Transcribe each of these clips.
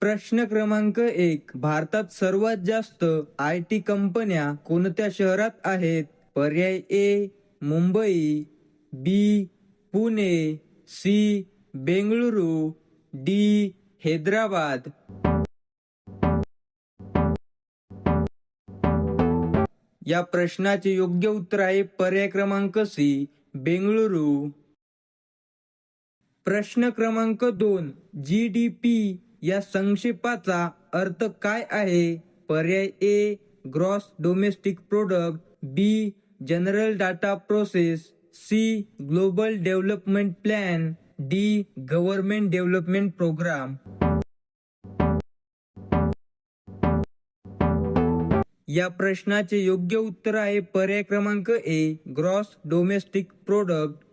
प्रश्न क्रमांक एक. भारतात सर्वात जास्त आय टी कंपन्या कोणत्या शहरात आहेत? पर्याय A Mumbai B Pune C Bengaluru D Hyderabad. या प्रश्नाचे योग्य उत्तर आहे पर्याय क्रमांक सी बेंगळुरू. प्रश्न क्रमांक दोन. जी डी पी या संक्षेपाचा अर्थ काय आहे? पर्याय A gross domestic product B general data process C global development plan D government development program या प्रश्नाचे योग्य उत्तर आहे पर्याय क्रमांक ए ग्रॉस डोमेस्टिक प्रोडक्ट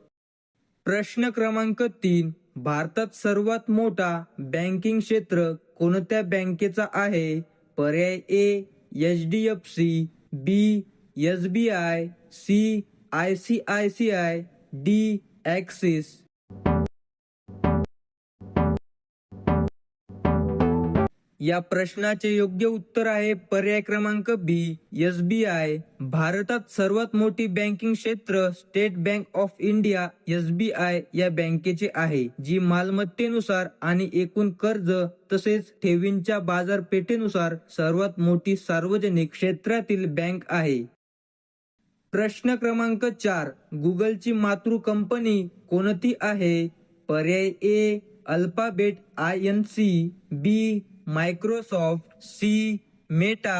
प्रश्न क्रमांक तीन भारतात सर्वात मोठा बँकिंग क्षेत्र कोणत्या बँकेचा आहे? पर्याय A H D F C B S B I C I C I C I D Axis या प्रश्नाचे योग्य उत्तर आहे पर्याय क्रमांक बी एस बी आय भारतात सर्वात मोठी बँकिंग क्षेत्र State Bank of India S B I या बँकेचे आहे जी मालमत्तेनुसार आणि एकूण कर्ज तसेच ठेवींच्या बाजारपेठेनुसार सर्वात मोठी सार्वजनिक क्षेत्रातील बँक आहे. प्रश्न क्रमांक चार गुगलची मातृ कंपनी कोणती आहे? पर्याय A Alphabet I N C B Microsoft C Meta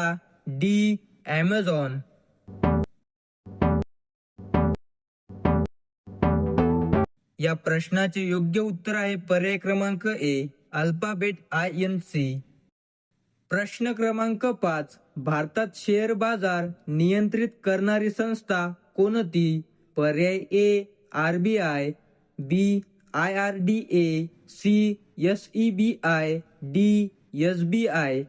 D Amazon या प्रश्नाचे योग्य उत्तर आहे पर्याय क्रमांक A Alphabet I N C प्रश्न क्रमांक पाच भारतात शेअर बाजार नियंत्रित करणारी संस्था कोणती? पर्याय A R B I B I R D A C S E B I D S B I.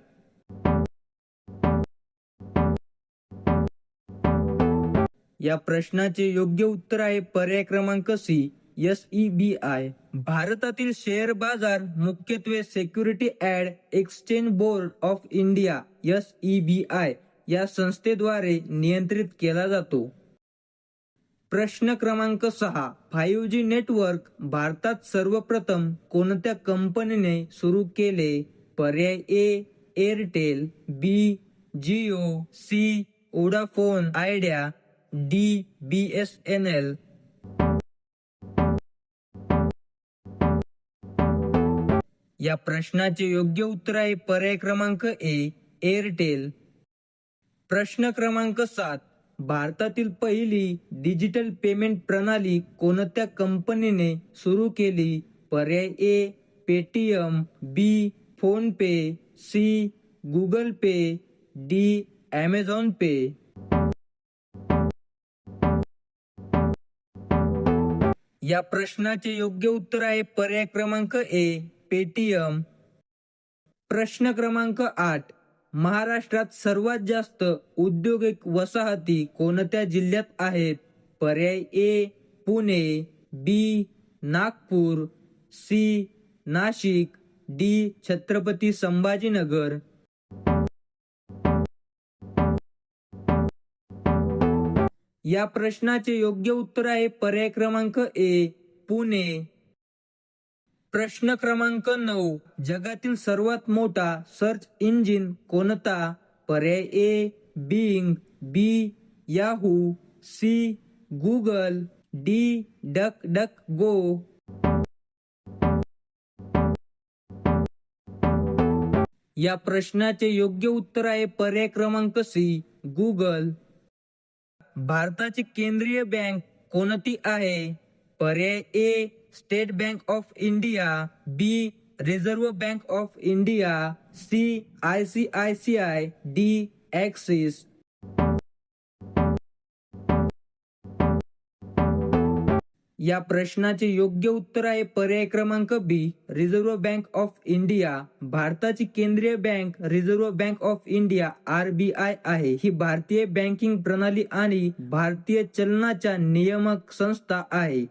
या प्रश्नाचे योग्य उत्तर आहे पर्याय क्रमांक C S E B I. भारतातील शेअर बाजार मुख्यत्वे security and exchange board of India S E B I या संस्थेद्वारे नियंत्रित केला जातो. प्रश्न क्रमांक सहा फाईव्ह जी नेटवर्क भारतात सर्वप्रथम कोणत्या कंपनीने सुरू केले? पर्याय A Airtel B Jio C Vodafone Idea D B S N L या प्रश्नाचे योग्य उत्तर आहे पर्याय क्रमांक ए एअरटेल प्रश्न क्रमांक सात. भारतातील पहिली डिजिटल पेमेंट प्रणाली कोणत्या कंपनीने सुरू केली? पर्याय A Paytm B PhonePe C Google Pay D Amazon Pay. या प्रश्नाचे योग्य उत्तर आहे पर्याय क्रमांक ए पेटीएम. प्रश्न क्रमांक आठ महाराष्ट्रात सर्वात जास्त औद्योगिक वसाहती कोणत्या जिल्ह्यात आहेत? पर्याय A Pune B Nagpur C Nashik D. Chhatrapati Sambhajinagar. या प्रश्नाचे योग्य उत्तर आहे पर्याय क्रमांक ए पुणे. प्रश्न क्रमांक नऊ जगातील सर्वात मोठा सर्च इंजिन कोणता? पर्याय A Bing B Yahoo C Google D DuckDuckGo. या प्रश्नाचे योग्य उत्तर आहे पर्याय क्रमांक सी गुगल भारताची केंद्रीय बँक कोणती आहे? पर्याय A state bank of India B reserve bank of India C I C I C I D Axis. या प्रश्नाचे योग्य उत्तर आहे पर्याय क्रमांक B reserve bank of India भारताची केंद्रीय bank reserve bank of India RBI आहे. ही भारतीय बँकिंग प्रणाली आणि भारतीय चलनाच्या नियामक संस्था आहे.